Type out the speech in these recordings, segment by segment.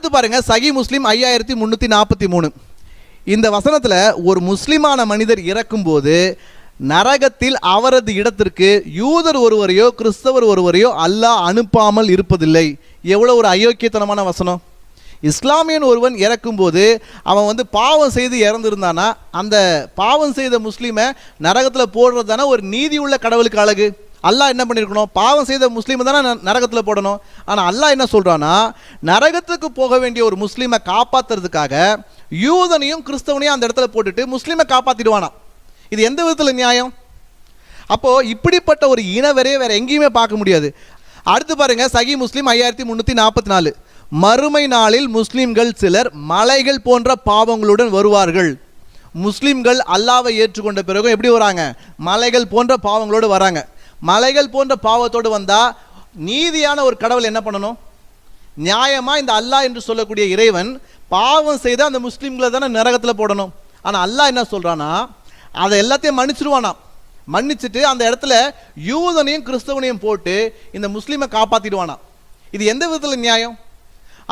அடுத்து பாருங்க சகி முஸ்லீம் ஐயாயிரத்தி முந்நூற்றி நாற்பத்தி மூணு. இந்த வசனத்தில் ஒரு முஸ்லிமான மனிதர் இறக்கும்போது நரகத்தில் அவரது இடத்திற்கு யூதர் ஒருவரையோ கிறிஸ்தவர் ஒருவரையோ அல்லாஹ் அனுப்பாமல் இருப்பதில்லை. எவ்வளோ ஒரு அயோக்கியத்தனமான வசனம். இஸ்லாமியன் ஒருவன் இறக்கும்போது அவன் வந்து பாவம் செய்து இறந்துருந்தானா அந்த பாவம் செய்த முஸ்லீமை நரகத்தில் போடுறது தானே ஒரு நீதி உள்ள கடவுளுக்கு அழகு. அல்லாஹ் என்ன பண்ணியிருக்கணும் பாவம் செய்த முஸ்லீம் தானே ந- நரகத்தில் போடணும். ஆனால் அல்லாஹ் என்ன சொல்கிறான்னா நரகத்துக்கு போக வேண்டிய ஒரு முஸ்லீமை காப்பாற்றுறதுக்காக யூதனையும் கிறிஸ்தவனையும் அந்த இடத்துல போட்டுட்டு முஸ்லீமை காப்பாற்றிடுவானா இது எந்த விதத்தில் நியாயம்? அப்போது இப்படிப்பட்ட ஒரு இனவரே வேறு எங்கேயுமே பார்க்க முடியாது. அடுத்து பாருங்கள் சகி முஸ்லீம் ஐயாயிரத்தி முந்நூற்றி நாற்பத்தி நாலு மறுமை நாளில் முஸ்லீம்கள் சிலர் மலைகள் போன்ற பாவங்களுடன் வருவார்கள். முஸ்லீம்கள் அல்லாவை ஏற்றுக்கொண்ட பிறகும் எப்படி வராங்க? மலைகள் போன்ற பாவங்களோடு வராங்க. மலைகள் போன்ற பாவத்தோடு வந்தால் நீதியான ஒரு கடவுள் என்ன பண்ணணும்? நியாயமாக இந்த அல்லாஹ் என்று சொல்லக்கூடிய இறைவன் பாவம் செய்த அந்த முஸ்லீம்களை தானே நரகத்தில் போடணும். ஆனால் அல்லாஹ் என்ன சொல்கிறான்னா அதை எல்லாத்தையும் மன்னிச்சிருவானாம். மன்னிச்சிட்டு அந்த இடத்துல யூதனையும் கிறிஸ்தவனையும் போட்டு இந்த முஸ்லீமை காப்பாற்றிடுவானா இது எந்த விதத்தில் நியாயம்?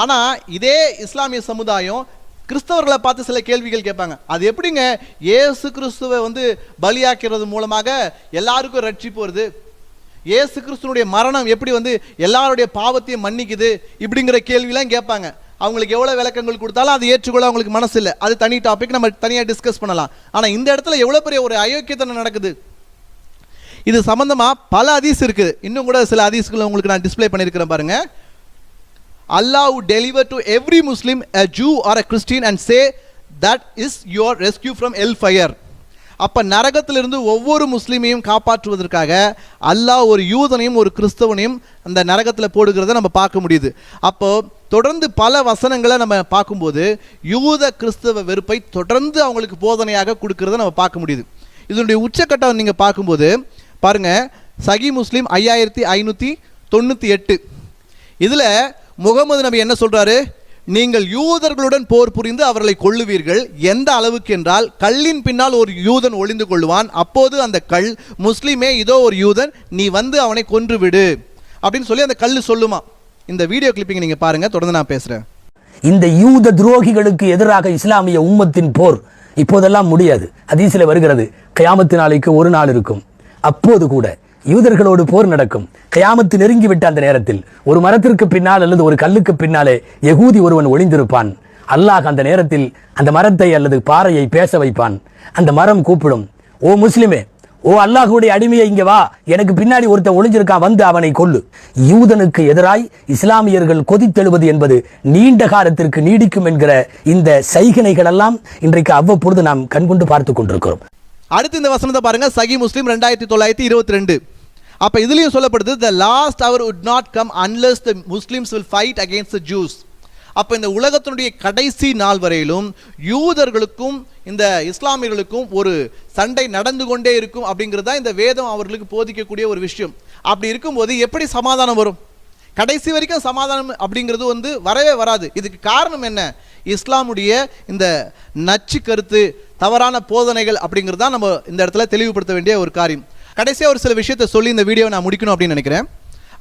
ஆனால் இதே இஸ்லாமிய சமுதாயம் கிறிஸ்தவர்களை பார்த்து சில கேள்விகள் கேட்பாங்க. அது எப்படிங்க? ஏசு கிறிஸ்துவை வந்து பலியாக்கிறது மூலமாக எல்லாருக்கும் ரட்சிப்பு வருது. ஏசு கிறிஸ்துனுடைய மரணம் எப்படி வந்து எல்லாருடைய பாவத்தையும் மன்னிக்குது இப்படிங்கிற கேள்விலாம் கேட்பாங்க. அவங்களுக்கு எவ்வளோ விளக்கங்கள் கொடுத்தாலும் அது ஏற்றுக்கொள்ள அவங்களுக்கு மனசு இல்லை அது தனி டாபிக் நம்ம தனியாக டிஸ்கஸ் பண்ணலாம். ஆனால் இந்த இடத்துல எவ்வளோ பெரிய ஒரு அயோக்கியத்தனை நடக்குது. இது சம்மந்தமாக பல அதிசு இருக்குது. இன்னும் கூட சில அதிசுகளை உங்களுக்கு நான் டிஸ்ப்ளே பண்ணியிருக்கிறேன் பாருங்கள் Allah deliver to every Muslim a Jew or a Christian and say that is your rescue from hell fire அப்போ நரகத்திலிருந்து ஒவ்வொரு முஸ்லீமையும் காப்பாற்றுவதற்காக அல்லாஹ் ஒரு யூதனையும் ஒரு கிறிஸ்தவனையும் அந்த நரகத்தில் போடுகிறத நம்ம பார்க்க முடியுது. அப்போ தொடர்ந்து பல வசனங்களை நம்ம பார்க்கும்போது யூத கிறிஸ்தவ வெறுப்பை தொடர்ந்து அவங்களுக்கு போதனையாக கொடுக்கறத நம்ம பார்க்க முடியுது. இதனுடைய உச்சக்கட்டம் நீங்கள் பார்க்கும்போது பாருங்க சகி முஸ்லீம் ஐயாயிரத்தி ஐநூற்றி தொண்ணூற்றி எட்டு. இதில் முகமது நபி என்ன சொல்றாரு? நீங்கள் யூதர்களுடன் போர் புரிந்து அவர்களை கொள்ளுவீர்கள் எந்த அளவுக்கு என்றால் கல்லின் பின்னால் ஒரு யூதன் ஒளிந்து கொள்வான் அப்போது அந்த கல் முஸ்லீமே இதோ ஒரு யூதன் நீ வந்து அவனை கொன்று விடு அப்படின்னு சொல்லி அந்த கல் சொல்லுமா. இந்த வீடியோ கிளிப்பிங் நீங்க பாருங்க தொடர்ந்து நான் பேசுறேன். இந்த யூத துரோகிகளுக்கு எதிராக இஸ்லாமிய உம்மத்தின் போர் இப்போதெல்லாம் முடியாது. அதீசில வருகிறது கயாமத்து நாளைக்கு ஒரு நாள் இருக்கும். அப்போது கூட யூதர்களோடு போர் நடக்கும். கயாமத்து நெருங்கிவிட்ட அந்த நேரத்தில் ஒரு மரத்திற்கு பின்னால் அல்லது ஒரு கல்லுக்கு பின்னாலே யகூதி ஒருவன் ஒளிந்திருப்பான். அல்லாஹ் அந்த நேரத்தில் அந்த மரத்தை அல்லது பாறையை பேச வைப்பான். அந்த மரம் கூப்பிடும் ஓ முஸ்லிமே ஓ அல்லாஹுடைய அடிமையை இங்க வா. எனக்கு பின்னாடி ஒருத்தன் ஒளிஞ்சிருக்கான் வந்து அவனை கொல்லு. யூதனுக்கு எதிராய் இஸ்லாமியர்கள் கொதித்தெழுவது என்பது நீண்ட காலத்திற்கு நீடிக்கும் என்கிற இந்த சைகனைகள் எல்லாம் இன்றைக்கு அவ்வப்பொழுது நாம் கண்கொண்டு பார்த்து கொண்டிருக்கிறோம். அடுத்து இந்த வசனத்தை பாருங்க. சகி முஸ்லீம் ரெண்டாயிரத்தி தொள்ளாயிரத்தி இருபத்தி ரெண்டு. அப்போ இதுலேயும் சொல்லப்படுது the last hour would not come unless the Muslims will fight against the Jews அப்போ இந்த உலகத்தினுடைய கடைசி நாள் வரையிலும் யூதர்களுக்கும் இந்த இஸ்லாமியர்களுக்கும் ஒரு சண்டை நடந்து கொண்டே இருக்கும் அப்படிங்கிறது தான் இந்த வேதம் அவர்களுக்கு போதிக்கக்கூடிய ஒரு விஷயம். அப்படி இருக்கும்போது எப்படி சமாதானம் வரும்? கடைசி வரைக்கும் சமாதானம் அப்படிங்கிறது வந்து வரவே வராது. இதுக்கு காரணம் என்ன? இஸ்லாமுடைய இந்த நச்சு கருத்து தவறான போதனைகள் அப்படிங்கிறது தான் நம்ம இந்த இடத்துல தெளிவுபடுத்த வேண்டிய ஒரு காரியம். கடைசியாக ஒரு சில விஷயத்தை சொல்லி இந்த வீடியோவை நான் முடிக்கணும் அப்படின்னு நினைக்கிறேன்.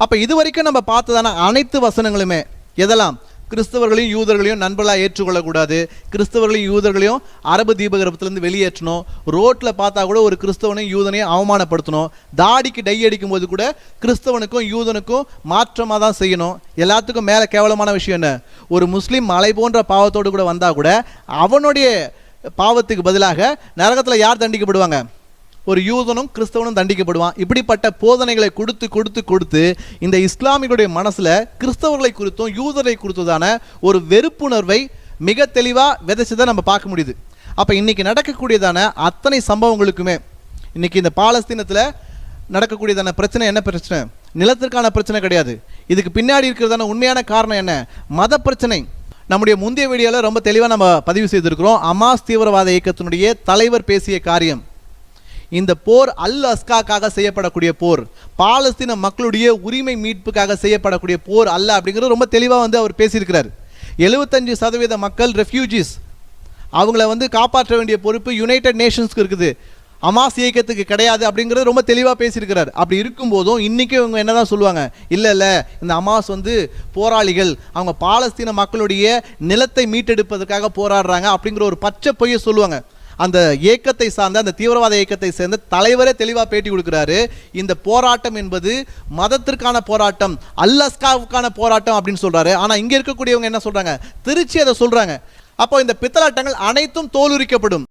அப்போ இது வரைக்கும் நம்ம பார்த்ததான அனைத்து வசனங்களுமே எதெல்லாம்? கிறிஸ்தவர்களையும் யூதர்களையும் நண்பர்களாக ஏற்றுக்கொள்ளக்கூடாது. கிறிஸ்தவர்களையும் யூதர்களையும் அரபு தீபகற்பத்திலேருந்து வெளியேற்றணும். ரோட்டில் பார்த்தா கூட ஒரு கிறிஸ்தவனையும் யூதனையும் அவமானப்படுத்தணும். தாடிக்கு டை அடிக்கும் போது கூட கிறிஸ்தவனுக்கும் யூதனுக்கும் மாற்றமாக தான் செய்யணும். எல்லாத்துக்கும் மேலே கேவலமான விஷயம் என்ன? ஒரு முஸ்லீம் மலை போன்ற பாவத்தோடு கூட வந்தால் கூட அவனுடைய பாவத்துக்கு பதிலாக நரகத்தில் யார் தண்டிக்கப்படுவாங்க? ஒரு யூதனும் கிறிஸ்தவனும் தண்டிக்கப்படுவான். இப்படிப்பட்ட போதனைகளை கொடுத்து கொடுத்து கொடுத்து இந்த இஸ்லாமிகளுடைய மனசில் கிறிஸ்தவர்களை குறித்தும் யூதரை குறித்ததான ஒரு வெறுப்புணர்வை மிக தெளிவாக விதைச்சதை நம்ம பார்க்க முடியுது. அப்போ இன்னைக்கு நடக்கக்கூடியதான அத்தனை சம்பவங்களுக்குமே இன்றைக்கி இந்த பாலஸ்தீனத்தில் நடக்கக்கூடியதான பிரச்சனை என்ன பிரச்சனை? நிலத்திற்கான பிரச்சனை கிடையாது. இதுக்கு பின்னாடி இருக்கிறதான உண்மையான காரணம் என்ன? மத பிரச்சனை. நம்முடைய முந்தைய வீடியோவில் ரொம்ப தெளிவாக நம்ம பதிவு செய்திருக்கிறோம். அமாஸ் தீவிரவாத இயக்கத்தினுடைய தலைவர் பேசிய காரியம். இந்த போர் அல் அஸ்காக்காக செய்யப்படக்கூடிய போர். பாலஸ்தீன மக்களுடைய உரிமை மீட்புக்காக செய்யப்படக்கூடிய போர் அல்ல அப்படிங்கிறது ரொம்ப தெளிவாக வந்து அவர் பேசியிருக்கிறார். எழுபத்தஞ்சு சதவீத மக்கள் ரெஃப்யூஜிஸ் அவங்கள வந்து காப்பாற்ற வேண்டிய பொறுப்பு யுனைடெட் நேஷன்ஸ்க்கு இருக்குது. அமாஸ் இயக்கத்துக்கு கிடையாது அப்படிங்கிறது ரொம்ப தெளிவாக பேசியிருக்கிறார். அப்படி இருக்கும்போதும் இன்றைக்கி இவங்க என்ன தான் சொல்லுவாங்க? இல்லை இல்லை இந்த அமாஸ் வந்து போராளிகள் அவங்க பாலஸ்தீன மக்களுடைய நிலத்தை மீட்டெடுப்பதற்காக போராடுறாங்க அப்படிங்கிற ஒரு பச்சை பொய்யை சொல்லுவாங்க. அந்த இயக்கத்தை சார்ந்த அந்த தீவிரவாத இயக்கத்தை சேர்ந்த தலைவரே தெளிவாக பேட்டி கொடுக்குறாரு. இந்த போராட்டம் என்பது மதத்திற்கான போராட்டம் அல்லஸ்காவுக்கான போராட்டம் அப்படின்னு சொல்கிறாரு ஆனால் இங்கே இருக்கக்கூடியவங்க என்ன சொல்கிறாங்க திருச்சி அதை சொல்கிறாங்க அப்போ இந்த பித்தலாட்டங்கள் அனைத்தும் தோலுரிக்கப்படும்.